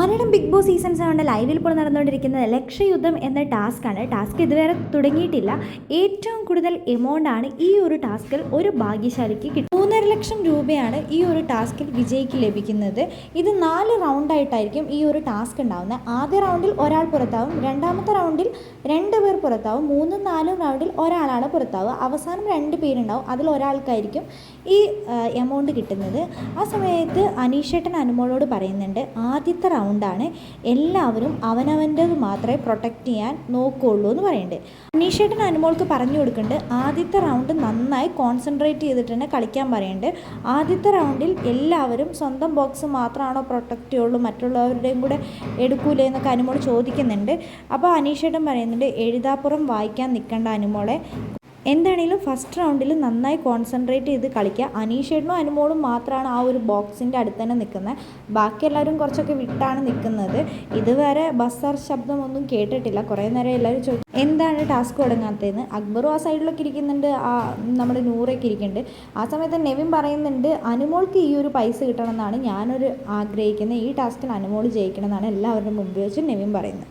Malayalam big Boss season സെവന്റെ ലൈവിൽ ഇപ്പോൾ നടന്നുകൊണ്ടിരിക്കുന്നത് ലക്ഷ്യയുദ്ധം എന്ന ടാസ്ക്കാണ്. ടാസ്ക് ഇതുവരെ തുടങ്ങിയിട്ടില്ല. ഏറ്റവും കൂടുതൽ എമൗണ്ടാണ് ഈ ഒരു ടാസ്കിൽ ഒരു ഭാഗ്യശാലിക്ക് കിട്ടുന്നത് മൂന്നര ലക്ഷം രൂപയാണ് ഈ ഒരു ടാസ്കിൽ വിജയിക്ക് ലഭിക്കുന്നത്. ഇത് നാല് റൗണ്ടായിട്ടായിരിക്കും ഈ ഒരു ടാസ്ക് ഉണ്ടാവുന്നത്. ആദ്യ റൗണ്ടിൽ ഒരാൾ പുറത്താവും രണ്ടാമത്തെ റൗണ്ടിൽ രണ്ട് പേർ പുറത്താവും മൂന്നും നാലും റൗണ്ടിൽ ഒരാളാണ് പുറത്താവുക. അവസാനം രണ്ട് പേരുണ്ടാവും അതിൽ ഒരാൾക്കായിരിക്കും ഈ എമൗണ്ട് കിട്ടുന്നത്. ആ സമയത്ത് അനീഷേട്ടൻ അനുമോളോട് പറയുന്നുണ്ട് ആദ്യത്തെ റൗണ്ടാണ് എല്ലാവരും അവനവന്റെത് മാത്രമേ പ്രൊട്ടക്റ്റ് ചെയ്യാൻ നോക്കുകയുള്ളൂ എന്ന് പറയുന്നുണ്ട്. അനീഷേട്ടൻ അനുമോൾക്ക് പറഞ്ഞു കൊടുക്കുന്നുണ്ട് ആദ്യത്തെ റൗണ്ട് നന്നായി കോൺസെൻട്രേറ്റ് ചെയ്തിട്ട് തന്നെ കളിക്കാൻ പറയുന്നുണ്ട്. ആദ്യത്തെ റൗണ്ടിൽ എല്ലാവരും സ്വന്തം ബോക്സ് മാത്രമാണോ പ്രൊട്ടക്റ്റ് ചെയ്യുള്ളൂ മറ്റുള്ളവരുടെയും കൂടെ എടുക്കൂലേ എന്നൊക്കെ അനുമോൾ ചോദിക്കുന്നുണ്ട്. അപ്പോൾ അനീഷേട്ടൻ പറയുന്നുണ്ട് എഴുതാപ്പുറം വായിക്കാൻ നിൽക്കേണ്ട അനുമോളെ. എന്താണെങ്കിലും ഫസ്റ്റ് റൗണ്ടിൽ നന്നായി കോൺസെൻട്രേറ്റ് ചെയ്ത് കളിക്കുക അനീഷേട്ടനും അനുമോളും മാത്രമാണ് ആ ഒരു ബോക്സിന്റെ അടുത്ത് തന്നെ നിൽക്കുന്നത് ബാക്കി എല്ലാവരും കുറച്ചൊക്കെ വിട്ടാണ് നിൽക്കുന്നത് ഇതുവരെ ബസ്സർ ശബ്ദമൊന്നും കേട്ടിട്ടില്ല. കുറേ നേരം എല്ലാവരും ചോദിച്ചു എന്താണ് ടാസ്ക് തുടങ്ങാത്തതെന്ന്? അക്ബറും ആ സൈഡിലൊക്കെ ഇരിക്കുന്നുണ്ട്. ആ നമ്മുടെ നൂറൊക്കെ ഇരിക്കുന്നുണ്ട്. ആ സമയത്ത് നെവിൻ പറയുന്നുണ്ട് അനുമോൾക്ക് ഈ ഒരു പൈസ കിട്ടണമെന്നാണ് ഞാനൊരു ആഗ്രഹിക്കുന്നത് ഈ ടാസ്കിൽ അനുമോൾ ജയിക്കണമെന്നാണ് എല്ലാവരുടെയും മുമ്പിൽ വെച്ച് നെവിൻ പറയുന്നത്